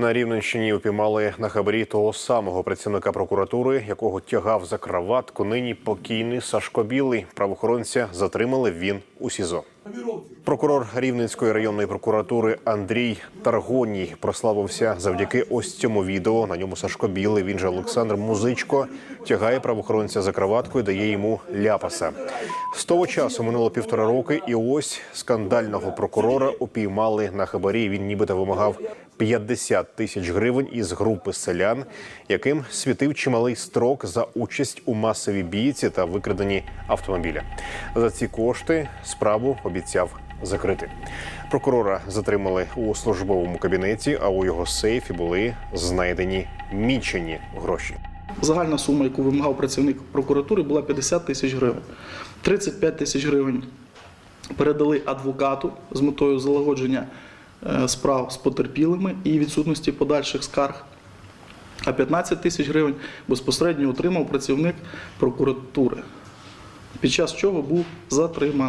На Рівненщині упіймали на хабарі того самого працівника прокуратури, якого тягав за краватку нині покійний Сашко Білий. Правоохоронця затримали він у СІЗО. Прокурор Рівненської районної прокуратури Андрій Таргоній прославився завдяки ось цьому відео. На ньому Сашко Білий, він же Олександр Музичко, тягає правоохоронця за краватку і дає йому ляпаса. З того часу минуло півтора роки, і ось скандального прокурора упіймали на хабарі. Він нібито вимагав 50 тисяч гривень із групи селян, яким світив чималий строк за участь у масовій бійці та викраденні автомобіля. За ці кошти справу обіцяв закрити. Прокурора затримали у службовому кабінеті, а у його сейфі були знайдені мічені гроші. Загальна сума, яку вимагав працівник прокуратури, була 50 тисяч гривень. 35 тисяч гривень передали адвокату з метою залагодження е, справ з потерпілими і відсутності подальших скарг. А 15 тисяч гривень безпосередньо отримав працівник прокуратури, під час чого був затриманий.